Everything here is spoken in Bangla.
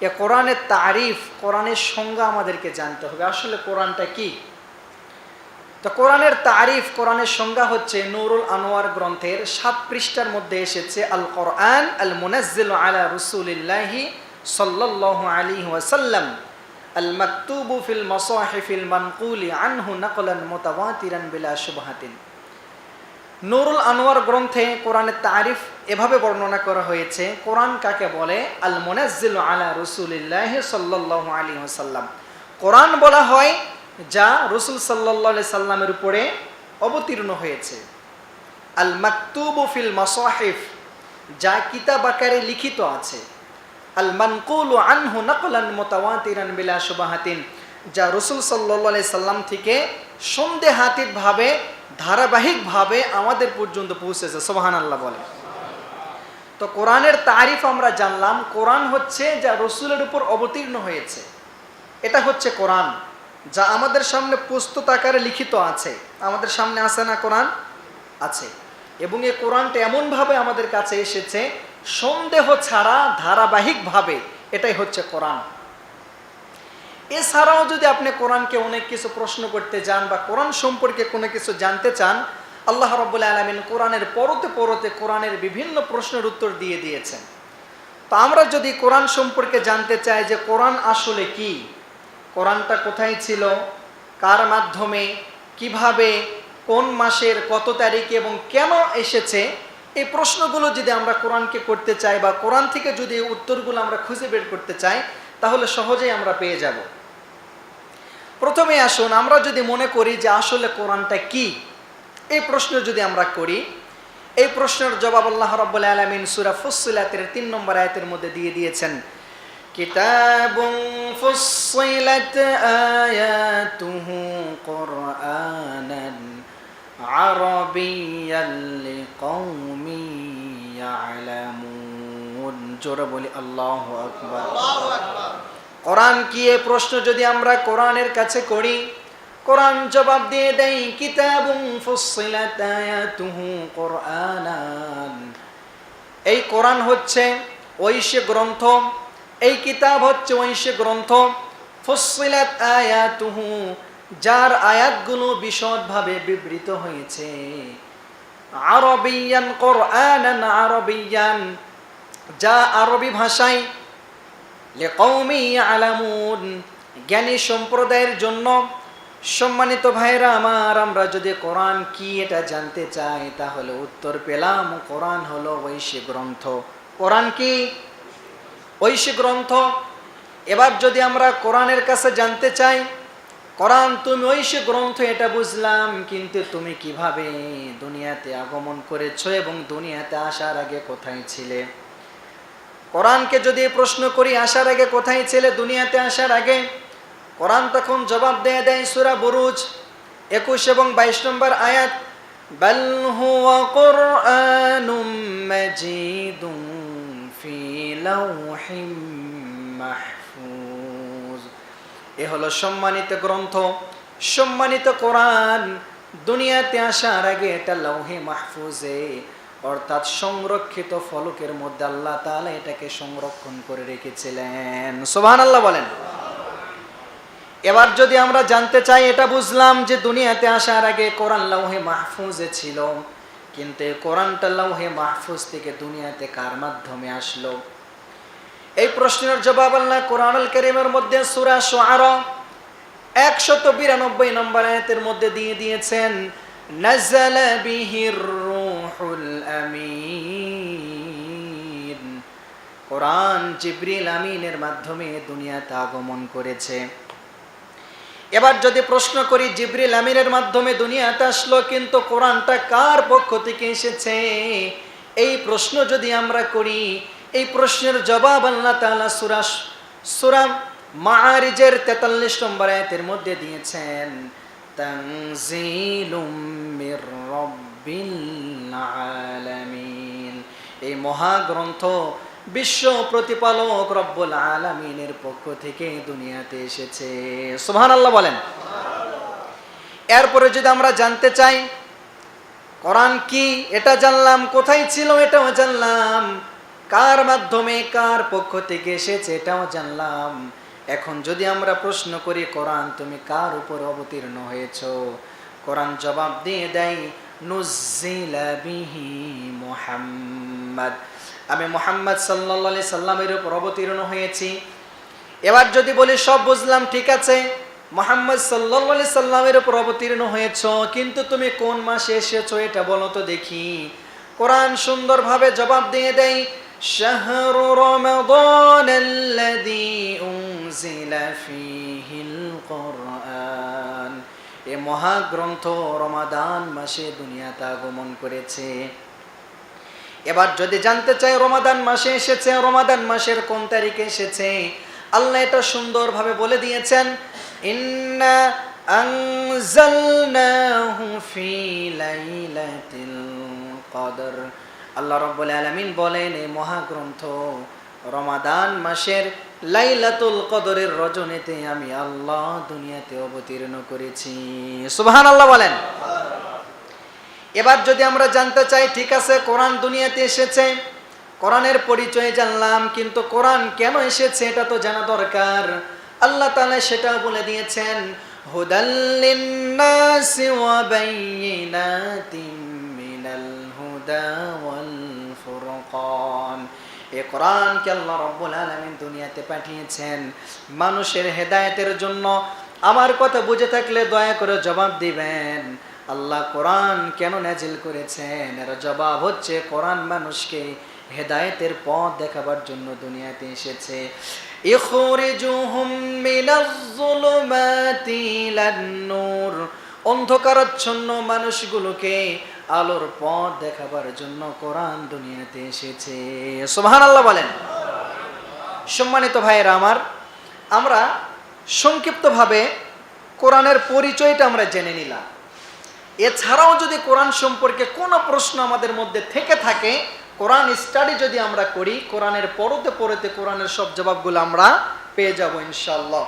এ কোরআনের তারিফ, কোরআনের সংজ্ঞা আমাদেরকে জানতে হবে। আসলে কোরআনটা কি? তো কোরআনের তারিফ, কোরআনের সংজ্ঞা হচ্ছে নুরুল আনোয়ার গ্রন্থের সাত পৃষ্ঠার মধ্যে এসেছে আল কোরআন আল মুনাজ্জিল আলা রসুলিল্লাহি সাল্লাল্লাহু আলাইহি ওয়াসাল্লাম। আল মাকতুবু ফিল মাসাহিফিল মানকুলি আনহু নাকলান মুতাওয়াতিরান বিলা শুবহাতিন। নুরুল আনোয়ার গ্রন্থে কোরআনের তারিফ এভাবে বর্ণনা করা হয়েছে, কোরআন কাকে বলে? আল মুনাজ্জিল আলা রসুলিল্লাহ সাল্লাল্লাহু আলাইহি ওয়াসাল্লাম। কোরআন বলা হয় যা রসুল সাল্লাহ সাল্লামের উপরে অবতীর্ণ হয়েছে। আল মাকতুবু ফিল মাসাহিফ, যা কিতাব আকারে লিখিত আছে। আল মানকুল আনহু নকলান মোতাওয়াতিরান বিলা সুবাহাতিন যা রসুল সাল্লাহ সাল্লাম থেকে সন্দেহাতীতভাবে ধারাবাহিকভাবে আমাদের পর্যন্ত পৌঁছেছে সোহান আল্লাহ বলে। তো কোরআনের তারিফ আমরা জানলাম। কোরআন হচ্ছে যা রসুলের উপর অবতীর্ণ হয়েছে। এটা হচ্ছে কোরআন, যা আমাদের সামনে পুস্তক আকারে লিখিত আছে। আমাদের সামনে আছে না কোরআন? আছে। এবং এই কোরআনটা এমনভাবে আমাদের কাছে এসেছে, সন্দেহ ছাড়া, ধারাবাহিকভাবে এটাই হচ্ছে কোরআন। এছাড়াও যদি আপনি কোরআনকে অনেক কিছু প্রশ্ন করতে চান বা কোরআন সম্পর্কে কোনো কিছু জানতে চান, আল্লাহ রব্বুল্লা আলমিন কোরআনের পরতে পরতে কোরআনের বিভিন্ন প্রশ্নের উত্তর দিয়ে দিয়েছেন। তো আমরা যদি কোরআন সম্পর্কে জানতে চাই যে কোরআন আসলে কি, কোরআনটা কোথায় ছিল, কার মাধ্যমে, কীভাবে, কোন মাসের, কত তারিখে এবং কেন এসেছে, এই প্রশ্নগুলো যদি আমরা কোরআনকে করতে চাই বা কোরআন থেকে যদি উত্তরগুলো আমরা খুঁজে বের করতে চাই, তাহলে সহজেই আমরা পেয়ে যাব। প্রথমে আসুন, আমরা যদি মনে করি যে আসলে কোরআনটা কি, এই প্রশ্ন যদি আমরা করি, এই প্রশ্নের জবাব আল্লাহ রব্বুল আলমিন সুরা ফুসিলাতের তিন নম্বর আয়তের মধ্যে দিয়ে দিয়েছেন। কিতাব ফুসিলাত আয়াতুহু কুরআনান আরবিয়ান লিকাউমি ইয়ালামুন। জোরে বলি আল্লাহু আকবার। কোরআন কি এ প্রশ্ন যদি আমরা কোরআনের কাছে করি? কোরআন জবাব দিয়ে দেয় কিতাবুন ফুসিলাত আয়াতুহু কুরআনান। এই কোরআন হচ্ছে ঐশে গ্রন্থ, এই কিতাব হচ্ছে ঐশে গ্রন্থ ফুসিলাত আয়াতুহু যার আয়াতগুলো বিশদভাবে বিবৃত হয়েছে। আরবিয়ান কোরআনান আরবিয়ান, যা আরবি ভাষায় জ্ঞানী সম্প্রদায়ের জন্য সম্মানিত ভাইরা আমার আমরা যদি কোরআন কি এটা জানতে চাই, তাহলে উত্তর পেলাম। কোরআন হলো ঐশী গ্রন্থ। কোরআন কি? ঐশী গ্রন্থ। এবার যদি আমরা কোরআনের কাছে জানতে চাই, কোরআন তুমি ঐশী গ্রন্থ, এটা বুঝলাম, কিন্তু তুমি কীভাবে দুনিয়াতে আগমন করেছ এবং দুনিয়াতে আসার আগে কোথায় ছিলে? কোরআনকে যদি প্রশ্ন করি আসার আগে কোথায় ছিলে দুনিয়াতে আসার আগে কোরআন তখন জবাব দেয় দেয় সুরা বুরুজ একুশ এবং বাইশ নম্বর আয়াত بل هو قرآن مجيد في لوح محفوظ এ হলো সম্মানিত গ্রন্থ সম্মানিত কোরআন দুনিয়াতে আসার আগে এটা লৌহে মাহফুজে অর্থাৎ সংরক্ষিত ফলকের মধ্যে আল্লাহ তালা এটাকে সংরক্ষণ করে রেখেছিলেন। সোহান আল্লাহ বলেন। এবার যদি আমরা জানতে চাই, এটা বুঝলাম যে দুনিয়াতে আসার আগে কোরআন লৌহে মাহফুজে ছিল, কিন্তু কোরআনটা লৌহে মাহফুজ থেকে দুনিয়াতে কার মাধ্যমে আসলো? এই প্রশ্নের জবাব আল্লাহ কোরআন করিমের মধ্যে সুরা সোহার একশত বিরানব্বই নম্বর আয়তের মধ্যে দিয়ে দিয়েছেন নাজালা বিহির الروح الأمين কোরআন জিব্রিল আমিনের মাধ্যমে দুনিয়াতে আগমন করেছে এবার যদি প্রশ্ন করি জিব্রিল আমিনের মাধ্যমে দুনিয়াতে আসলো কিন্তু কোরআনটা কার পক্ষ থেকে এসেছে এই প্রশ্ন যদি আমরা করি এই প্রশ্নের জবাব আল্লাহ তাআলা সূরা সূরা মাআরিজের 43 নম্বর আয়াতের মধ্যে দিয়েছেন তানজিলুম মির রব্বিল আলামিন এই মহাগ্রন্থ বিশ্ব প্রতিপালক রব্বুল আলামিনের পক্ষ থেকে দুনিয়াতে এসেছে। সুবহানাল্লাহ বলেন। এরপরে যদি আমরা জানতে চাই, কোরআন কি? এটা জানলাম। কোথায় ছিল? এটাও জানলাম। কার মাধ্যমে কার পক্ষ থেকে এসেছে? এটাও জানলাম। এখন যদি আমরা প্রশ্ন করি, কোরআন তুমি কার উপর অবতীর্ণ হয়েছ? কোরআন জবাব দিয়ে দেয় নুজিলা বিহি মুহাম্মদ আমি মোহাম্মদ সাল্লা সাল্লামের উপর অবতীর্ণ হয়েছি এবার যদি বলি সব বুঝলাম ঠিক আছে মোহাম্মদ সাল্লা সাল্লামের উপর অবতীর্ণ হয়েছ কিন্তু তুমি কোন মাসে এসেছো এটা বলো তো দেখি কোরআন সুন্দরভাবে জবাব দিয়ে দেয় شهر رمضان الذي أنزل فيه القرآن এ মহাগ্রন্থ রমাদান মাসে দুনিয়াতে আগমন করেছে। এবার যদি জানতে চাই রমাদান মাসে এসেছে, রমাদান মাসের কোন তারিখে এসেছে, আল্লাহ এটা সুন্দরভাবে বলে দিয়েছেন, ইন্না আনজালনাহু ফি লাইলাতিল কদর। আল্লাহ রাব্বুল আলামিন বলেন এই মহাগ্রন্থ রমাদান মাসের লাইলাতুল কদরের রজনীতে আমি আল্লাহ দুনিয়াতে অবতীর্ণ করেছি। সুবহান আল্লাহ বলেন। এবার যদি আমরা জানতে চাই, ঠিক আছে, কোরআন দুনিয়াতে এসেছে, কোরআনের পরিচয় জানলাম, কিন্তু কোরআন কেন এসেছে এটা তো জানা দরকার। আল্লাহ তাআলা সেটা বলে দিয়েছেন হুদাল্লিন্নাসি ওয়া বাইয়িনাতিম মিনাল হুদা ওয়াল ফুরকান। এ কোরআনকে আল্লাহ রব্বুল আলামিন দুনিয়াতে পাঠিয়েছেন। মানুষের হেদায়েতের জন্য আমার কথা বুঝে থাকলে দয়া করে জবাব দিবেন। আল্লাহ কোরআন কেন নাজিল করেছেন? এর জবাব হচ্ছে কোরআন মানুষকে হেদায়েতের পথ দেখাবার জন্য দুনিয়াতে এসেছে। অন্ধকারাচ্ছন্ন মানুষগুলোকে আলোর পথ দেখাবার জন্য কোরআন দুনিয়াতে এসেছে। সোহান আল্লাহ বলেন। সম্মানিত ভাইয়েরা আমার, আমরা সংক্ষিপ্তভাবে কোরআনের পরিচয়টা আমরা জেনে নিলাম। এছাড়াও যদি কোরআন সম্পর্কে কোনো প্রশ্ন আমাদের মধ্যে থেকে থাকে, কোরআন স্টাডি যদি আমরা করি, কোরআনের পরতে পরতে কোরআনের সব জবাবগুলো আমরা পেয়ে যাব ইনশাল্লাহ